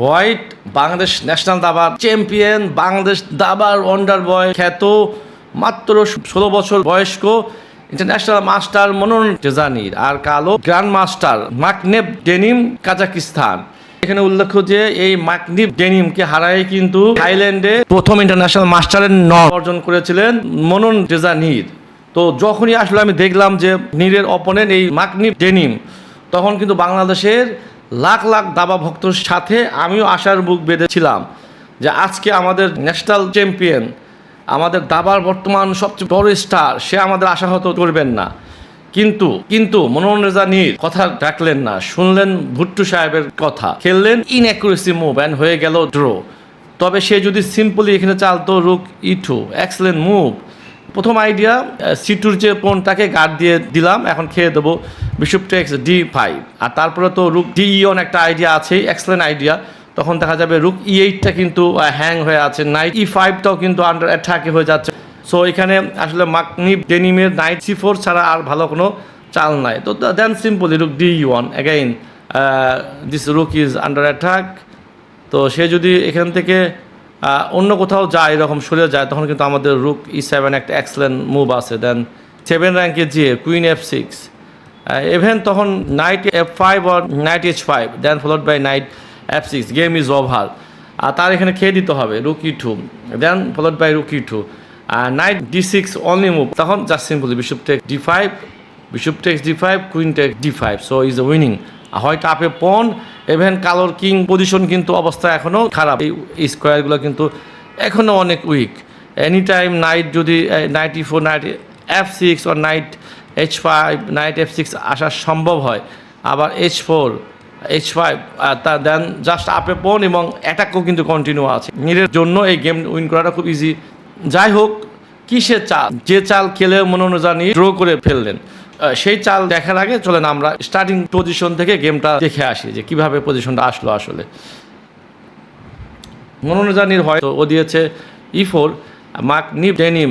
White Bangladesh national দাবার champion, Bangladesh দাবার wonder বয় খ্যাত মাত্র ষোলো বছর বয়স্ক ইন্টারন্যাশনাল মাস্টার মনোন টেজানির আর কালো গ্র্যান্ড মাস্টার মাকনেব ডেনিম, কাজাকিস্তান। এখানে উল্লেখ্য যে এই মাকনিব ডেনিমকে হারায় কিন্তু থাইল্যান্ডে প্রথম ইন্টারন্যাশনাল মাস্টারের ন অর্জন করেছিলেন মনন টেজানির তো যখনই আসলে আমি দেখলাম যে নীরের অপোনেন্ট এই মাকনিব ডেনিম, তখন কিন্তু বাংলাদেশের লাখ লাখ দাবা ভক্তর সাথে আমিও আশার বুক বেঁধেছিলাম যে আজকে আমাদের ন্যাশনাল চ্যাম্পিয়ন আমাদের দাবার বর্তমান সবচেয়ে বড় স্টার সে আমাদের আশাহত করবেন না। কিন্তু কিন্তু মনোরঞ্জন রেজা কথা ডাকলেন না, শুনলেন ভুট্টু সাহেবের কথা। খেললেন ইন ইনঅ্যাকুরেসি মুভ অ্যান্ড হয়ে গেল ড্র তবে সে যদি সিম্পলি এখানে চালতো rook E two excellent move প্রথম আইডিয়া সিটুর যে পোন তাকে গার্ড দিয়ে দিলাম, এখন খেয়ে দেবো বিশপ টেক্স ডি ফাইভ আর তারপরে তো রুক ডি ইয়ন একটা আইডিয়া আছেই এক্সেলেন্ট আইডিয়া তখন দেখা যাবে রুক ই এইটটা কিন্তু হ্যাং হয়ে আছে। নাইট ই ফাইভটাও কিন্তু আন্ডার অ্যাটাকে হয়ে যাচ্ছে। সো এখানে আসলে মাকনিপ ডেনিমের নাইট সি ফোর ছাড়া আর ভালো কোনো চাল নাই। তো then simply rook D one again this rook is under attack তো সে যদি এখান থেকে অন্য কোথাও যায়, এরকম সরে যায়, তখন কিন্তু আমাদের রুক ই সেভেন একটা এক্সেলেন্ট মুভ আছে। দেন সেভেন র্যাঙ্কে যে কুইন এফ সিক্স ইভেন তখন knight F five or knight H five then followed by knight F six game is over আর তার এখানে খেয়ে দিতে হবে rook E two then followed by rook E two R knight D six only move তখন just simply bishop take D five bishop takes D five queen take D five so is a winning হয়তো আপে পন even কালোর king position কিন্তু অবস্থা এখনও খারাপ। এই স্কোয়ারগুলো কিন্তু এখনও অনেক উইক এনি টাইম নাইট যদি ninety four knight F six আর knight H five knight F six আসা সম্ভব হয়। আবার এইচ ফোর এইচ ফাইভ তা দেন জাস্ট আপে পন এবং অ্যাটাকও কিন্তু কন্টিনিউ আছে। নিজের জন্য এই গেম উইন করাটা খুব ইজি যাই হোক, কিসের চাল? যে চাল খেলে মনোরঞ্জনী ড্র করে ফেললেন। সেই চাল দেখার আগে চলেন আমরা স্টার্টিং পজিশন থেকে গেমটা দেখে আসি যে কীভাবে পজিশনটা আসলো আসলে। মনোরঞ্জনীর হয় তো ও দিয়েছে E four mark Nip denim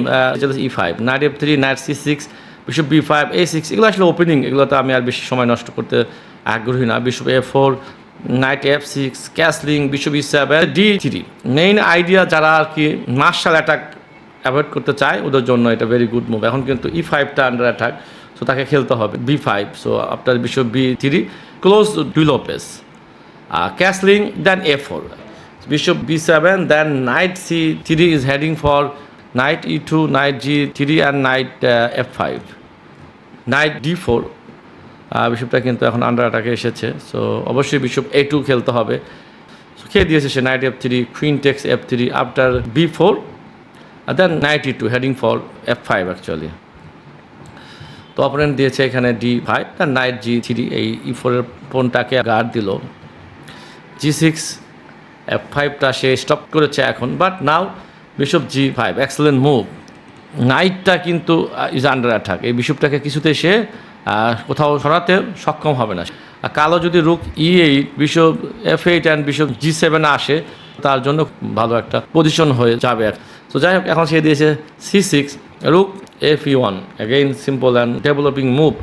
E five knight F three knight C six bishop B five A six এগুলো আসলে ওপেনিং এগুলোতে আমি আর বেশি সময় নষ্ট করতে আগ্রহী না। Bishop A four knight F six castling bishop E seven D three main idea যারা আর কি মার্শাল অ্যাটাক অ্যাভয়েড করতে চায়, ওদের জন্য এটা ভেরি গুড মুভ এখন কিন্তু ই ফাইভটা আন্ডার অ্যাটাক সো তাকে খেলতে হবে B five so after bishop B three close ডুলোপেস castling then A four bishop B seven then knight C three is heading for knight E two knight G three and knight F five knight D four বিশপটা কিন্তু এখন under অ্যাটাকে এসেছে so অবশ্যই bishop এ two খেলতে হবে। So, খেয়ে দিয়েছে সে knight f three queen takes f three after b four then knight e two heading for f five actually তো opponent দিয়েছে এখানে ডি ফাইভ তার নাইট জি থ্রি এই ই ফোরের ফোনটাকে গার্ড দিল। জি সিক্স এফ ফাইভটা সে স্টপ করেছে এখন but now bishop G five excellent move নাইটটা কিন্তু ইজ আন্ডার অ্যাটাক এই বিশপটাকে কিছুতে সে কোথাও সরাতে সক্ষম হবে না। আর কালো যদি rook E eight bishop F eight and bishop G seven আসে, তার জন্য ভালো একটা পজিশন হয়ে যাবে। তো যাই হোক, এখন সে দিয়েছে C six simple and developing move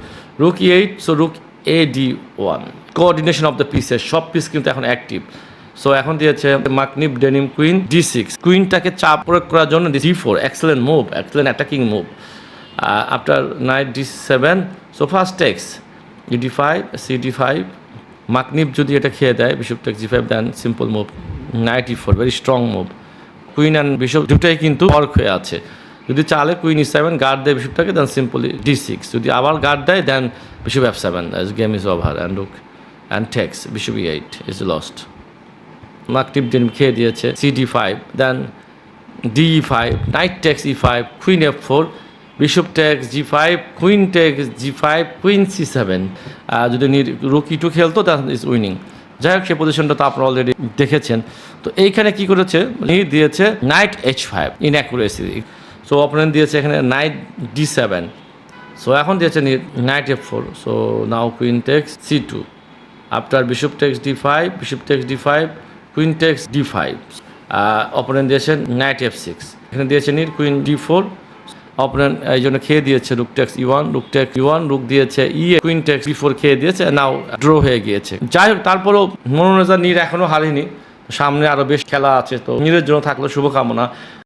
rook E eight so rook A D one coordination of the pieces সব পিস কিন্তু এখন অ্যাক্টিভ সো এখন দিয়েছে মাকনিপ ডেনিম কুইন ডি সিক্স কুইনটাকে চাপ প্রয়োগ করার জন্য D four excellent move excellent attacking move after knight D seven so first takes D five C D five মাকনিপ যদি এটা খেয়ে দেয় bishop takes G five then simple move knight e four very strong move queen and bishop দুটাই কিন্তু work হয়ে আছে। যদি চালে কুইন ই সেভেন গার্ড দেয় বিশপটাকে দেন সিম্পলি ডি সিক্স যদি আবার গার্ড দেয় then bishop f seven game is over and look and takes bishop e eight is lost মাকটিপ দিন খেয়ে দিয়েছে c d five then d e five knight takes e five queen f four bishop takes g five queen takes g five queen c seven যদি rook e two খেলতো that is winning যাই হোক, সে পজিশনটা তো আপনারা অলরেডি দেখেছেন। তো এইখানে কি করেছে? নীর দিয়েছে knight h five in accuracy so opponent দিয়েছে এখানে নাইট ডি সেভেন সো এখন দিয়েছে knight f four so now queen takes c two after bishop takes d five bishop takes d five queen takes d five opponent দিয়েছে knight F six এখানে দিয়েছে নির queen D four opponent এই জন্য খেয়ে দিয়েছে rook takes e one rook takes e one rook দিয়েছে e queen takes b four খেয়ে দিয়েছে নাও ড্র হয়ে গিয়েছে। যাই হোক, তারপরেও মনোরঞ্জন নীর এখনও হারেনি। সামনে আরও বেশ খেলা আছে, তো নিজের জন্য থাকল শুভকামনা।